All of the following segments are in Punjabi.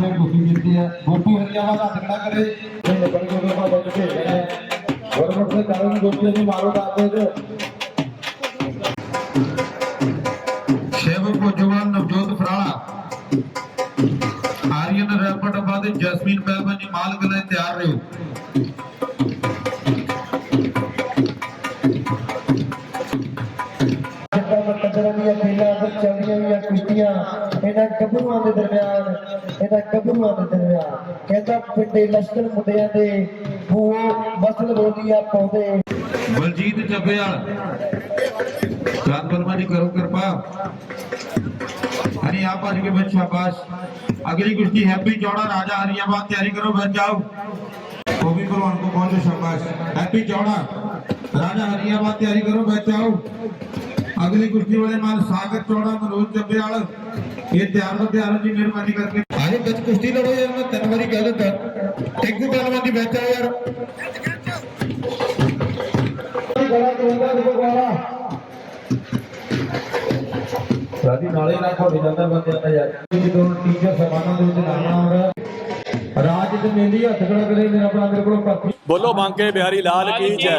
ਨੇ ਕੁਸ਼ਤੀ ਜਿੱਤੀ ਹੈ। ਗੋਪੀ ਹਰੀਆਵਾ ਦਾ ਟਕੜਾ ਕਰੇ। ਇਹ ਨਿਕਲ ਕੇ ਉਹਦਾ ਬੱਜ ਕੇ ਗੁਰਮੁਖ ਦੇ ਕਾਰਨ ਗੋਪੀ ਦੀ ਮਾਰੋ ਦਾਤੇ ਜੋ ਸ਼ਿਵ ਭੋਜਵਾਲ ਨਵਜੋਤ ਫਰਾਲਾ। ਆਰੀਅਨ ਰੈਪਟ ਬਾਅਦ ਜੈਸਮੀਨ ਪਹਿਲਵਾਨ ਜੀ ਮਾਲਕ ਲਈ ਤਿਆਰ ਰਹੋ ਦੀਆਂ ਪਹਿਲਾਂ ਤੇ ਚੱਲੀਆਂ ਹੋਈਆਂ ਕੁਸ਼ਤੀਆਂ ਇਹਨਾਂ ਗੱਭਰੂਆਂ ਦੇ ਦਰਮਿਆਨ ਇਹਨਾਂ ਗੱਭਰੂਆਂ ਦੇ ਦਰਮਿਆਨ ਕਹਿੰਦਾ ਪਿੰਡੇ ਲਸ਼ਕਰ ਮੁੰਡਿਆਂ ਦੇ ਬੂਹੋ ਮਸਲ ਬੋਲੀਆਂ ਪਾਉਂਦੇ ਬਲਜੀਤ ਚੱਬੇਵਾਲ ਚਾਂਦ ਪਰਮਾ ਜੀ ਕਰੋ ਕਿਰਪਾ ਹਰੀ ਆਪ ਅੱਜ ਕੇ ਬੱਚ ਸ਼ਾਬਾਸ਼ अगली कुश्ती हैप्पी चौड़ा राजा हरियाबाद तैयारी करो बच जाओ वो भी पहलवान को पहुंचो शाबाश हैप्पी चौड़ा राजा हरियाबाद तैयारी करो बच जाओ अगली कुश्ती वाले मान सागर चौड़ा मनोज चब्बेवाल ये तैयार हो तैयार हो जी मेहरबानी करके आगे बच कुश्ती लड़ो यार मैं तीन बारी कह देता टिंकू पहलवान जी बैठा यार ਗਲਾ ਤੋਂਦਾ ਦੇਖੋ ਗਾਲਾ ਰਾਜੀ ਨਾਲੇ ਨਾਲ ਖੋੜੀ ਜਾਂਦਾ ਬੰਦੇ ਦਾ ਯਾਰ ਜਦੋਂ ਟੀਚਰ ਸਮਾਨਾਂ ਦੇ ਵਿੱਚ ਨਾਮ ਆਉਂਦਾ ਰਾਜ ਤੇ ਮੇਲੀ ਹੱਥ ਖੜਾ ਕਰੇ ਮੇਰਾ ਭਰਾ ਮੇਰੇ ਕੋਲ ਪਰਚੀ ਬੋਲੋ ਬਾਂਕੇ ਬਿਹਾਰੀ ਲਾਲ ਕੀ ਜੈ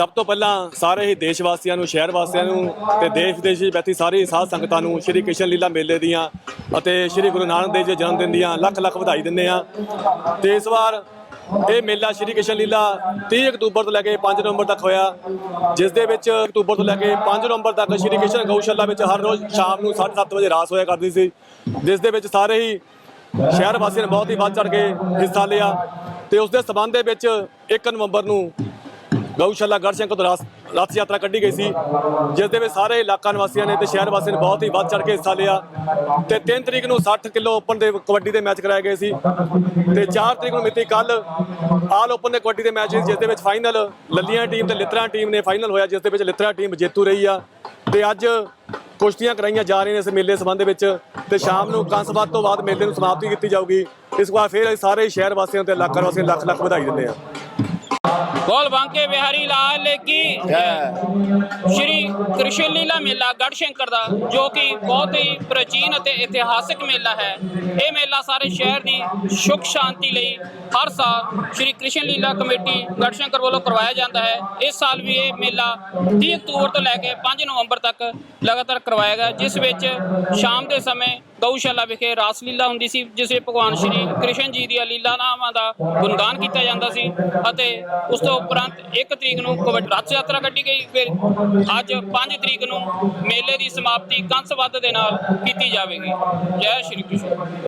ਸਭ ਤੋਂ ਪਹਿਲਾਂ ਸਾਰੇ ਹੀ ਦੇਸ਼ ਵਾਸੀਆਂ ਨੂੰ ਸ਼ਹਿਰ ਵਾਸੀਆਂ ਨੂੰ ਤੇ ਦੇਸ਼ ਵਿਦੇਸ਼ ਵਿੱਚ ਬੈਠੀ ਸਾਰੀ ਸਾਧ ਸੰਗਤਾਂ ਨੂੰ ਸ਼੍ਰੀ ਕ੍ਰਿਸ਼ਨ ਲੀਲਾ ਮੇਲੇ ਦੀਆਂ ਅਤੇ ਸ਼੍ਰੀ ਗੁਰੂ ਨਾਨਕ ਦੇਵ ਜੀ ਜਨਮ ਦਿਨ ਦੀਆਂ ਲੱਖ ਲੱਖ ਵਧਾਈ ਦਿੰਦੇ ਆ ਤੇ ਇਸ ਵਾਰ ਇਹ ਮੇਲਾ ਸ਼੍ਰੀ ਕ੍ਰਿਸ਼ਨ ਲੀਲਾ 30 ਅਕਤੂਬਰ ਤੋਂ ਲੈ ਕੇ 5 ਨਵੰਬਰ ਤੱਕ ਹੋਇਆ। ਜਿਸ ਦੇ ਵਿੱਚ ਅਕਤੂਬਰ ਤੋਂ ਲੈ ਕੇ 5 ਨਵੰਬਰ ਤੱਕ ਸ਼੍ਰੀ ਕ੍ਰਿਸ਼ਨ ਗਊਸ਼ਾਲਾ ਵਿੱਚ ਹਰ ਰੋਜ਼ ਸ਼ਾਮ ਨੂੰ 7:30 ਵਜੇ ਰਾਸ ਹੋਇਆ ਕਰਦੀ ਸੀ। ਜਿਸ ਦੇ ਵਿੱਚ ਸਾਰੇ ਹੀ ਸ਼ਹਿਰ ਵਾਸੀਆਂ ਨੇ ਬਹੁਤ ਹੀ ਵੱਧ ਚੜ ਕੇ ਹਿੱਸਾ ਲਿਆ। ਤੇ ਉਸ ਦੇ ਸਬੰਧ ਦੇ ਵਿੱਚ 1 ਨਵੰਬਰ ਨੂੰ ਗਊਸ਼ਾਲਾ ਗੜਸ਼ੰਕਰ ਤੋਂ ਰਾਸ ਰਥ ਯਾਤਰਾ ਕੱਢੀ ਗਈ ਸੀ, ਜਿਸ ਦੇ ਵਿੱਚ ਸਾਰੇ ਇਲਾਕਾ ਨਿਵਾਸੀਆਂ ਨੇ ਤੇ ਸ਼ਹਿਰ ਵਾਸੀਆਂ ਨੇ ਬਹੁਤ ਹੀ ਵੱਧ ਚੜ ਕੇ ਹਿੱਸਾ ਲਿਆ। ਤੇ 3 ਤਰੀਕ ਨੂੰ 60 ਕਿਲੋ ਓਪਨ ਦੇ ਕਬੱਡੀ ਦੇ ਮੈਚ ਕਰਾਏ ਗਏ ਸੀ। ਤੇ 4 ਤਰੀਕ ਨੂੰ ਮਿਤੀ ਕੱਲ ਆਲ ਓਪਨ ਦੇ ਕਬੱਡੀ ਦੇ ਮੈਚ ਜਿਸ ਦੇ ਵਿੱਚ ਫਾਈਨਲ ਲੱਲੀਆਂ ਟੀਮ ਤੇ ਲਿੱਤਰਾ ਟੀਮ ਨੇ ਫਾਈਨਲ ਹੋਇਆ, ਜਿਸ ਦੇ ਵਿੱਚ ਲਿੱਤਰਾ ਟੀਮ ਜੇਤੂ ਰਹੀ ਆ। ਤੇ ਅੱਜ ਕੁਸ਼ਤੀਆਂ ਕਰਾਈਆਂ ਜਾ ਰਹੀਆਂ ਨੇ ਇਸ ਮੇਲੇ ਸੰਬੰਧ ਵਿੱਚ, ਤੇ ਸ਼ਾਮ ਨੂੰ ਕੰਸਬਾਦ ਤੋਂ ਬਾਅਦ ਮੇਲੇ ਨੂੰ ਸਮਾਪਤੀ ਕੀਤੀ ਜਾਊਗੀ। ਇਸ ਵਾਰ ਫਿਰ ਅਸੀਂ ਸਾਰੇ ਸ਼ਹਿਰ ਵਾਸੀਆਂ ਤੇ ਇਲਾਕਾ ਵਾਸੀਆਂ ਲੱਖ ਲੱਖ ਵਧਾਈ ਦਿੰਦੇ ਆ बोल बांके बिहारी लाल की ਸ਼੍ਰੀ ਕ੍ਰਿਸ਼ਨ ਲੀਲਾ ਮੇਲਾ ਗੜਸ਼ੰਕਰ ਦਾ ਜੋ ਕਿ ਬਹੁਤ ਹੀ ਪ੍ਰਾਚੀਨ ਅਤੇ ਇਤਿਹਾਸਕ ਮੇਲਾ ਹੈ ਇਹ ਮੇਲਾ ਸਾਰੇ ਸ਼ਹਿਰ ਦੀ ਸੁਖ ਸ਼ਾਂਤੀ ਲਈ ਹਰ ਸਾਲ ਸ਼੍ਰੀ ਕ੍ਰਿਸ਼ਨ ਲੀਲਾ ਕਮੇਟੀ ਗੜਸ਼ੰਕਰ ਵੱਲੋਂ ਕਰਵਾਇਆ ਜਾਂਦਾ ਹੈ ਇਸ ਸਾਲ ਵੀ ਇਹ ਮੇਲਾ 30 ਅਕਤੂਬਰ ਤੋਂ ਲੈ ਕੇ 5 ਨਵੰਬਰ ਤੱਕ ਲਗਾਤਾਰ ਕਰਵਾਇਆ ਗਿਆ ਜਿਸ ਵਿੱਚ ਸ਼ਾਮ ਦੇ ਸਮੇਂ ਗਊਸ਼ਾਲਾ ਵਿਖੇ ਰਾਸ ਲੀਲਾ ਹੁੰਦੀ ਸੀ ਜਿਸ ਵਿੱਚ ਭਗਵਾਨ ਸ਼੍ਰੀ ਕ੍ਰਿਸ਼ਨ ਜੀ ਦੀਆਂ ਲੀਲਾਵਾਂ ਦਾ ਗੁਣਗਾਨ ਕੀਤਾ ਜਾਂਦਾ ਸੀ ਅਤੇ ਉਸ ਤੋਂ ਉਪਰੰਤ 1 ਤਰੀਕ ਨੂੰ ਕਬੱਡੀ ਰਥ ਯਾਤਰਾ ਕੱਢੀ ਗਈ ਫਿਰ ਅੱਜ 5 ਤਰੀਕ ਨੂੰ ਮੇਲੇ ਦੀ ਸਮਾਪਤੀ ਕੰਸ ਵੱਧ ਦੇ ਨਾਲ ਕੀਤੀ ਜਾਵੇਗੀ ਜੈ ਸ਼੍ਰੀ ਕ੍ਰਿਸ਼ਨ